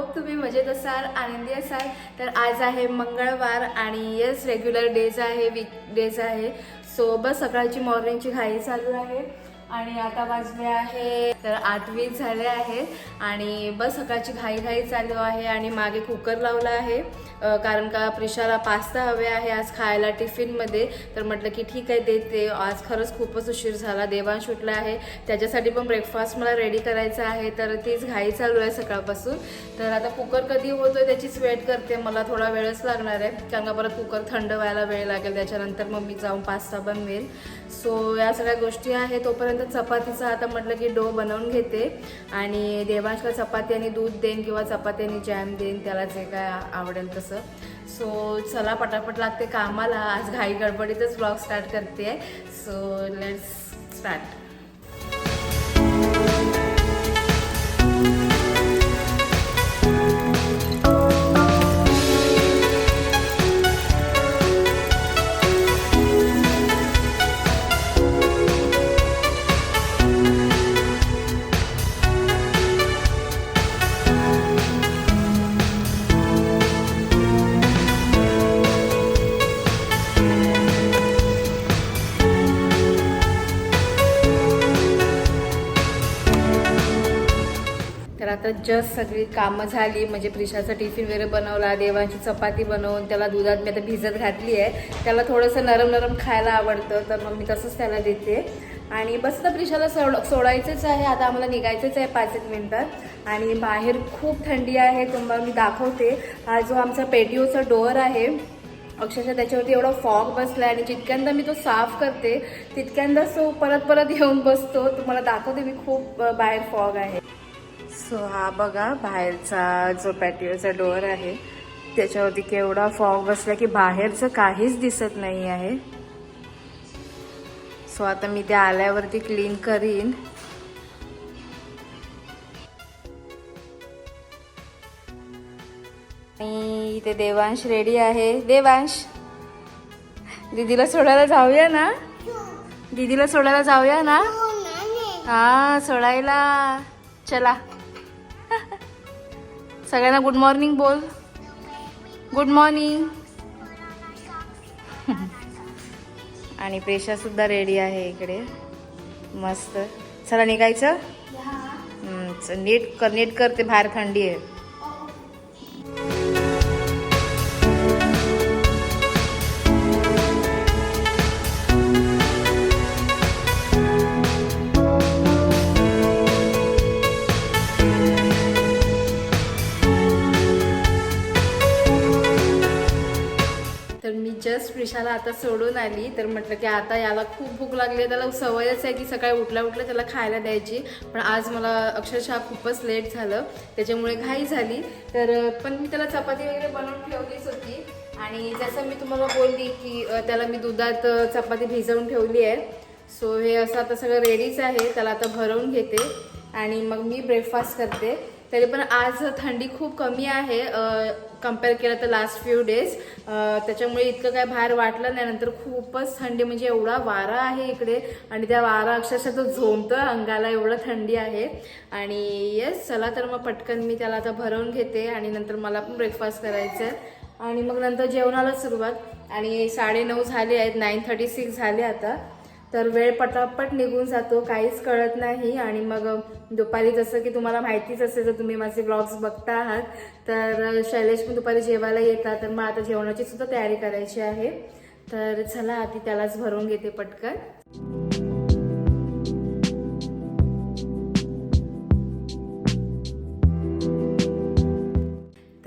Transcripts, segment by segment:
Hope तुम्ही मजेत असाल आनंदी असाल. तर आज आहे मंगळवार आणि येस रेग्युलर डेज आहे वीक डेज आहे. सो बस सकाळची मॉर्निंगची घाई चालू आहे. आणि आता वाजले आहे तर आठवी झाले आहेत. आणि बस सकाळची घाई घाई चालू आहे आणि मागे कुकर लावला आहे. कारण का प्रिशाला पास्ता हवे आहे आज खायला टिफिनमध्ये. तर म्हटलं की ठीक आहे देते. आज खरंच खूपच उशीर झाला. देवांश उठला आहे. त्याच्यासाठी पण ब्रेकफास्ट मला रेडी करायचा आहे. तर तीच घाई चालू आहे सकाळपासून. तर आता कुकर कधी होतोय त्याचीच वेट करते. मला थोडा वेळच लागणार आहे. कारण का परत कुकर थंड व्हायला वेळ लागेल. त्याच्यानंतर मग मी जाऊन पास्ता बनवेल. सो या सगळ्या गोष्टी आहे तोपर्यंत चपातीचा आता म्हटलं की डो बनवून घेते. आणि देवांशला चपाती आणि दूध देईन किंवा चपाती आणि जॅम देईन. त्याला जे काय आवडेल तसं सो चला पटापट लागते कामाला. आज घाई गडबडीतच ब्लॉग स्टार्ट करते सो लेट्स स्टार्ट तर आता जस्ट सगळी कामं झाली. म्हणजे प्रिशाचा टिफिन वगैरे बनवला देवांची चपाती बनवून त्याला दुधात मी आता भिजत घातली आहे. त्याला थोडंसं नरम नरम खायला आवडतं तर मग मी तसंच त्याला देते. आणि बस तर प्रिशाला सोड सोडायचंच आहे. आता आम्हाला निघायचंच आहे पाच एक मिनटात आणि बाहेर खूप थंडी आहे तुम्हाला मी दाखवते. हा जो आमचा पेटिओचा डोअर आहे अक्षरशः त्याच्यावरती एवढा फॉग बसला आहे आणि जितक्यांदा मी तो साफ करते तितक्यांदा तो परत परत येऊन बसतो. तुम्हाला दाखवते मी खूप बाहेर फॉग आहे. सो हा बघा बाहेरचा जो पॅटिओचा डोअर आहे त्याच्यावरती केवढा फॉग बसला की बाहेरचं काहीच दिसत नाही आहे. सो आता मी ते आल्यावरती क्लीन करीन. आणि इथे देवांश रेडी आहे. देवांश दीदीला सोडायला जाऊया ना? दीदीला सोडायला जाऊया ना? हा सोडायला. चला. सगळ्यांना गुड मॉर्निंग बोल. गुड मॉर्निंग आणि पेशा सुद्धा रेडी आहे इकडे. मस्त. चला निघायचं? नीट कर नीट करते बाहेर थंडी आहे. जस्ट प्रिशाला आता सोडून आली. तर म्हटलं की आता याला खूप भूक लागली. त्याला सवयच आहे की सकाळी उठल्या उठल्या त्याला खायला द्यायची. पण आज मला अक्षरशः खूपच लेट झालं. त्याच्यामुळे घाई झाली. तर पण मी त्याला चपाती वगैरे बनवून ठेवलीच होती. आणि जसं मी तुम्हाला बोलली की त्याला मी दुधात चपाती भिजवून ठेवली आहे. सो हे असं आता सगळं रेडीच आहे. त्याला आता भरवून घेते. आणि मग मी ब्रेकफास्ट करते. तरी पण आज थंडी खूप कमी आहे. कंपेअर केलं तर लास्ट फ्यू डेज त्याच्यामुळे इतकं काय बाहेर वाटलं नाही. नंतर खूपच थंडी म्हणजे एवढा वारा आहे इकडे. आणि त्या वारा अक्षरशः तो झोमतं अंगाला एवढं थंडी आहे. आणि येस चला तर मग पटकन मी त्याला आता भरवून घेते आणि नंतर मला पण ब्रेकफास्ट करायचं आहे आणि मग नंतर जेवणाला सुरुवात. आणि साडेनऊ झाले आहेत नाईन थर्टी सिक्स झाले आता. तर वेळ पटापट निघून जातो काहीच कळत नाही. आणि मग दुपारी जसं की तुम्हाला माहितीच असेल जर तुम्ही माझे ब्लॉग्स बघता आहात. तर शैलेश पण दुपारी जेवायला येतात तर मग आता जेवणाची सुद्धा तयारी करायची आहे. तर चला आधी त्यालाच भरून घेते पटकन.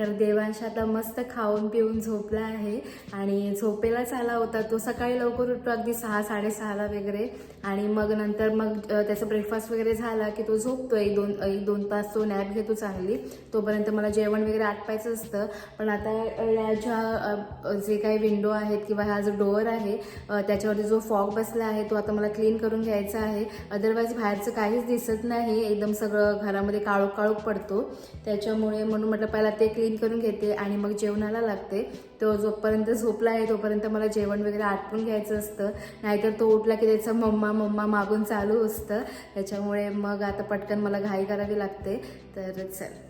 तर देवांश आता मस्त खाऊन पिऊन झोपला आहे आणि झोपेलाच आला होता तो सकाळी लवकर उठतो अगदी सहा साडेसहाला वगैरे. आणि मग नंतर मग त्याचा ब्रेकफास्ट वगैरे झाला की तो झोपतो एक दोन एक दोन तास तो नॅप घेतो चांगली. तोपर्यंत मला जेवण वगैरे आटपायचं असतं. पण आता ज्या जे काही विंडो आहेत किंवा हा जो डोअर आहे त्याच्यावरती जो फॉग बसला आहे तो आता मला क्लीन करून घ्यायचा आहे. अदरवाईज बाहेरचं काहीच दिसत नाही. एकदम सगळं घरामध्ये काळोख काळोख पडतो. त्याच्यामुळे म्हणून म्हटलं पहिला ते क्लीन क्लीन करून घेते आणि मग जेवणाला लागते. तो जोपर्यंत झोपला आहे तोपर्यंत मला जेवण वगैरे आटपून घ्यायचं असतं. नाहीतर तो उठला की त्याचं मम्मा मम्मा मागून चालू असतं. त्याच्यामुळे मग आता पटकन मला घाई करावी लागते. तर चल.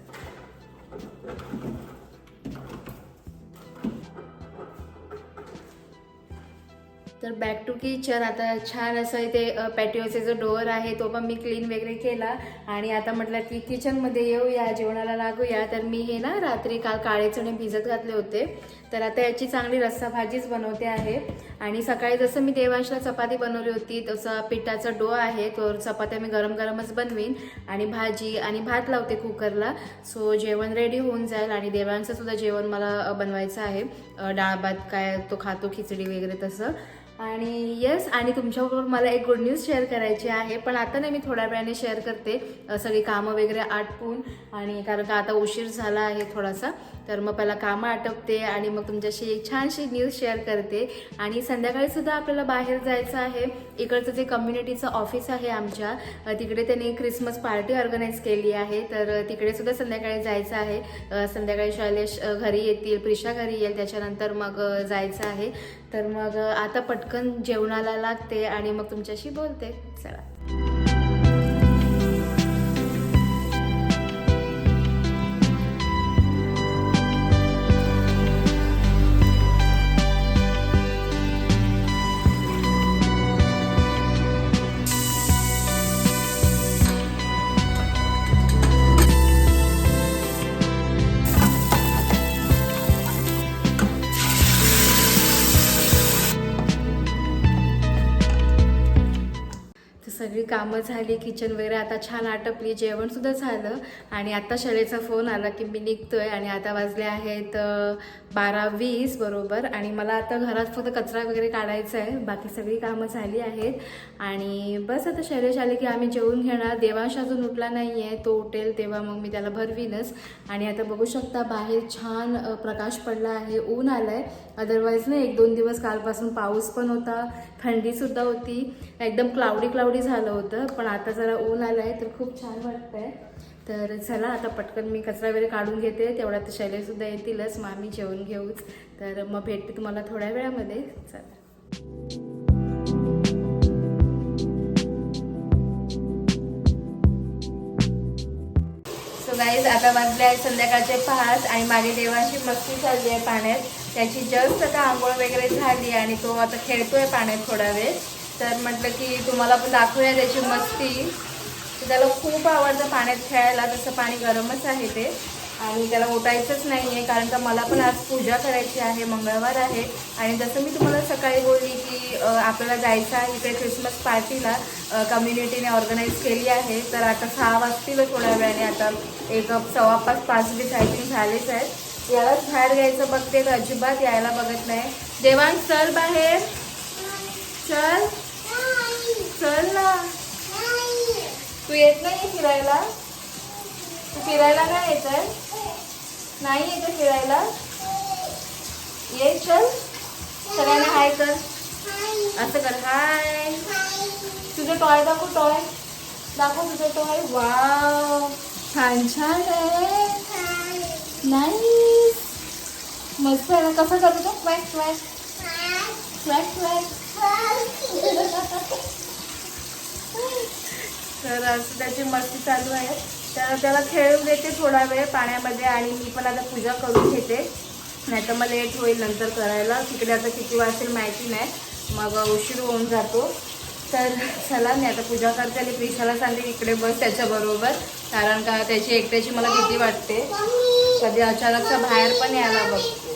तर बॅक टू किचन आता छान असं इथे पॅटिओचे जो डोअर आहे तो पण मी क्लीन वगैरे केला. आणि आता म्हटलं की किचनमध्ये येऊया जेवणाला लागूया. तर मी हे ना रात्री काल काळे चणे भिजत घातले होते. तर आता याची चांगली रस्सा भाजीच बनवते आहे. आणि सकाळी जसं मी देवांशला चपाती बनवली होती तसं पिठाचा डो आहे तो चपात्या मी गरम गरमच बनवीन. आणि भाजी आणि भात लावते कुकरला. सो जेवण रेडी होऊन जाईल आणि देवांचं सुद्धा जेवण मला बनवायचं आहे. डाळ भात काय तो खातो खिचडी वगैरे तसं. आणि येस आणि तुमच्याबरोबर मला एक गुड न्यूज शेअर करायची आहे. पण आता नाही मी थोड्या वेळाने शेअर करते. सगळी कामं वगैरे आटपून. आणि कारण का आता उशीर झाला आहे थोडासा. तर मग पहिला कामं आटपते आणि मग तुमच्याशी एक छानशी न्यूज शेअर करते. आणि संध्याकाळी सुद्धा आपल्याला बाहेर जायचं आहे. इकडचं जे कम्युनिटीचं ऑफिस आहे आमच्या तिकडे त्यांनी क्रिसमस पार्टी ऑर्गनाईज केली आहे. तर तिकडे सुद्धा संध्याकाळी जायचं आहे. संध्याकाळी शैलेश घरी येतील प्रिशा घरी येईल त्याच्यानंतर मग जायचं आहे. तर मग आता पटकन जेवणाला लागते आणि मग तुमच्याशी बोलते. चला. कामं झाली किचन वगैरे. आता छान आटपली जेवणसुद्धा झालं. आणि आता शाळेचा फोन आला की मी निघतोय आणि आता वाजले आहेत बारा वीस बरोबर. आणि मला आता घरात फक्त कचरा वगैरे काढायचा आहे. बाकी सगळी कामं झाली आहेत. आणि बस आता शैलेश आले की आम्ही जेवून घेणार. देवांश अजून उठला नाही आहे तो उठेल तेव्हा मग मी त्याला भरवीनच. आणि आता बघू शकता बाहेर छान प्रकाश पडला आहे. ऊन आलं आहे अदरवाईज ना एक दोन दिवस कालपासून पाऊस पण होता. थंडीसुद्धा होती. एकदम क्लाउडी क्लाउडी झालं होतं. पण आता जरा ऊन आलं आहे तर खूप छान वाटतंय. तर चला आता पटकन मी कचरा वगैरे काढून घेते. तेवढ्यात शैलेसुद्धा येतीलच मग आम्ही जेवण घेऊच तर मग भेटते तुम्हाला थोड्या वेळामध्ये. चला. गाईज आता वाजले आहे संध्याकाळचे पाच आणि माझी देवाची मस्ती चालली आहे पाण्यात. त्याची जस्ट आता आंघोळ वगैरे झाली आणि तो आता खेळतोय पाण्यात थोडा वेळ. तर म्हटलं की तुम्हाला पण दाखवूया त्याची मस्ती. त्याला खूप आवडतं पाण्यात खेळायला तसं पाणी गरमच आहे ते. आणि त्याला उठायचंच नाही आहे कारण का मला पण आज पूजा करायची आहे मंगळवार आहे. आणि जसं मी तुम्हाला सकाळी बोलली की आपल्याला जायचं आहे इकडे क्रिसमस पार्टीला कम्युनिटीने ऑर्गनाईज केली आहे. तर आता सहा वाजतील हो थोड्या वेळाने आता एक सव्वा पाच पाच वीस आय थिंक झालेच आहेत. यालाच बाहेर घ्यायचं बघते अजिबात यायला बघत नाही. देवांग चल बाहेर. चल. चल ना. तू येत नाही फिरायला? तू फिरायला नाही येत आहे? नाही येते फिरायला? ये चल. सगळ्यांना हाय कर. असं कर. हाय. तुझं टॉय दाखव टॉय. दाखव तुझं टॉय. वाव. छान छान आहे. नाही. मस्त आहे ना. कसं करतो तो? स्वॅग स्वॅग स्वॅग स्वॅग तर असं त्याची मस्ती चालू आहे तर त्याला खेळू देते थोडा वेळ पाण्यामध्ये आणि मी पण आता पूजा करून घेते. नाही तर मग लेट होईल नंतर करायला. तिकडे आता किती वाजेल माहिती नाही. मग उशीर होऊन जातो. तर चला मी आता पूजा करते आणि प्रिशाला सांगते इकडे बस त्याच्याबरोबर. कारण का त्याची एकट्याची मला भीती वाटते. कधी अचानकचा बाहेर पण यायला बघते.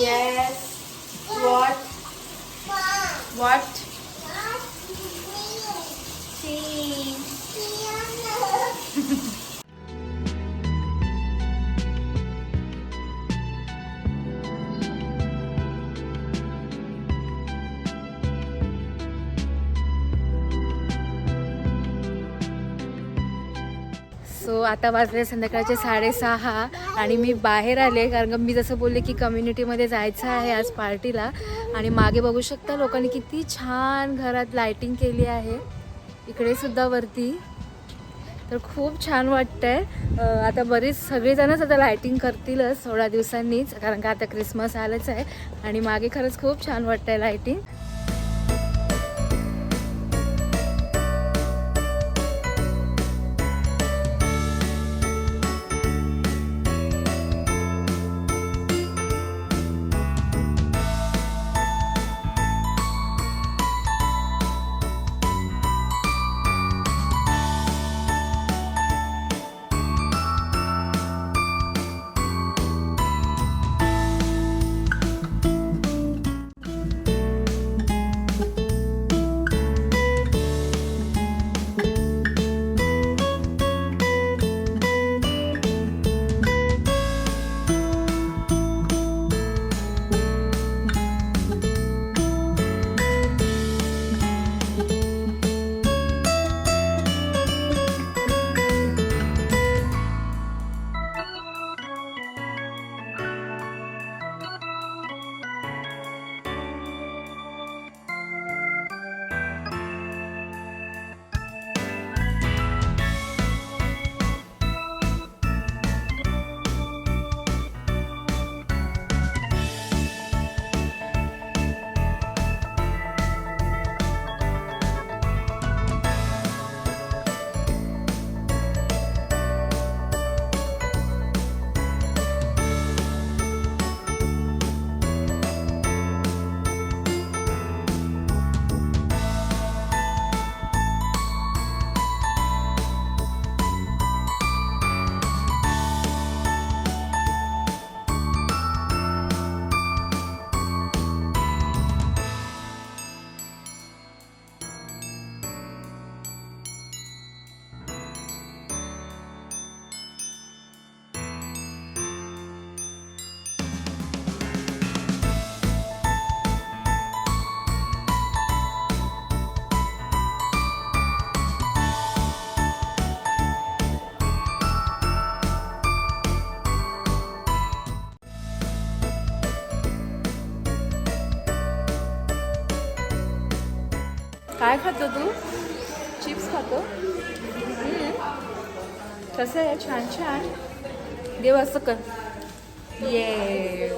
येस वॉट वॉट सो आता वाजले संध्याकाळचे साडेसहा आणि मी बाहेर आले कारण का मी जसं बोलले की कम्युनिटीमध्ये जायचं आहे आज पार्टीला आणि मागे बघू शकता लोकांनी किती छान घरात लायटिंग केली आहे. इकडे सुद्धा वरती. तर खूप छान वाटतंय. आता बरीच सगळेजणच आता लायटिंग करतीलच थोड्या दिवसांनीच कारण का आता क्रिसमस आलंच आहे. आणि मागे खरंच खूप छान वाटतंय लायटिंग काय खातो तू? चिप्स खातो. कसं आहे? छान छान. देव असं कर. ये.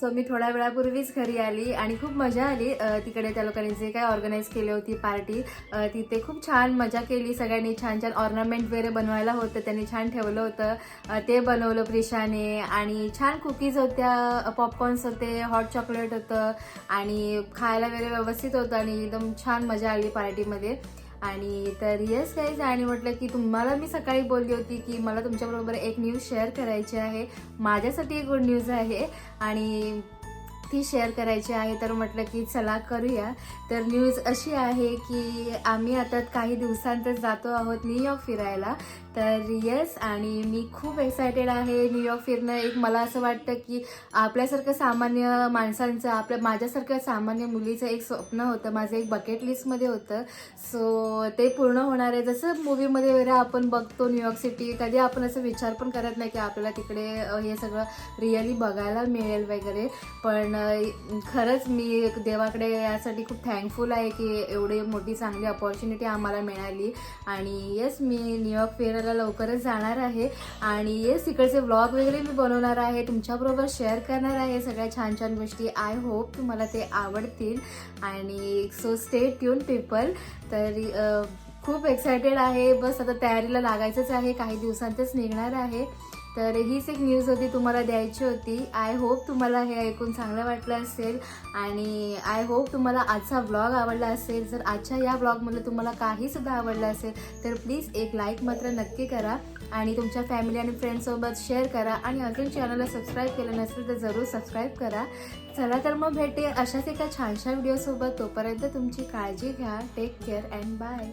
सो मी थोड्या वेळापूर्वीच घरी आली आणि खूप मजा आली. तिकडे त्या लोकांनी जे काय ऑर्गनाईज केली होती पार्टी तिथे खूप छान मजा केली. सगळ्यांनी छान छान ऑर्नामेंट वगैरे बनवायला होतं. त्यांनी छान ठेवलं होतं. ते बनवलं प्रिशाने आणि छान कुकीज होत्या पॉपकॉर्न्स होते हॉट चॉकलेट होतं आणि खायला वगैरे व्यवस्थित होतं आणि एकदम छान मजा आली पार्टीमध्ये आणि तर येस गाईज आणि म्हटलं की तुम्हाला मी सकाळी बोलली होती की मला तुमच्याबरोबर एक न्यूज शेअर करायची आहे. माझ्यासाठी एक गुड न्यूज आहे. आणि ती शेअर करायची आहे. तर म्हटलं की चला करूया. तर न्यूज अशी आहे की आम्ही आता काही दिवसांतच जातो आहोत न्यूयॉर्क फिरायला. तर येस आणि मी खूप एक्सायटेड आहे. न्यूयॉर्क फिरणं एक मला असं वाटतं की आपल्यासारखं सामान्य माणसांचं आपल्या माझ्यासारखं सामान्य मुलीचं एक स्वप्न होतं. माझं एक बकेट लिस्टमध्ये होतं. सो ते पूर्ण होणार आहे. जसं मूवीमध्ये वगैरे आपण बघतो न्यूयॉर्क सिटी कधी आपण असं विचार पण करत नाही की आपल्याला तिकडे हे सगळं रिअली बघायला मिळेल वगैरे. पण खरंच मी देवाकडे यासाठी खूप थँकफुल आहे की एवढी मोठी चांगली अपॉर्च्युनिटी आम्हाला मिळाली. आणि येस मी न्यूयॉर्क फिरायला लवकरच जाणार आहे. आणि येस इकडचे व्लॉग वगैरे मी बनवणार आहे. तुमच्याबरोबर शेअर करणार आहे. सगळ्या छान छान गोष्टी. आय होप तुम्हाला ते आवडतील. आणि सो स्टे ट्यून पीपल तर खूप एक्सायटेड आहे. बस आता तयारीला लागायचंच आहे. काही दिवसांतच निघणार आहे. तर हीच एक न्यूज होती तुम्हाला द्यायची होती. आय होप तुम्हाला हे ऐकून चांगलं वाटलं असेल. आणि आय होप तुम्हाला आजचा ब्लॉग आवडला असेल. जर आजच्या या ब्लॉगमधलं तुम्हाला काहीसुद्धा आवडलं असेल तर प्लीज एक लाईक मात्र नक्की करा. आणि तुमच्या फॅमिली आणि फ्रेंडसोबत शेअर करा. आणि अजून चॅनलला सबस्क्राईब केलं नसेल तर जरूर सबस्क्राईब करा. चला तर मग भेटे अशाच एका छानशा व्हिडिओसोबत तोपर्यंत तुमची काळजी घ्या. Take care and bye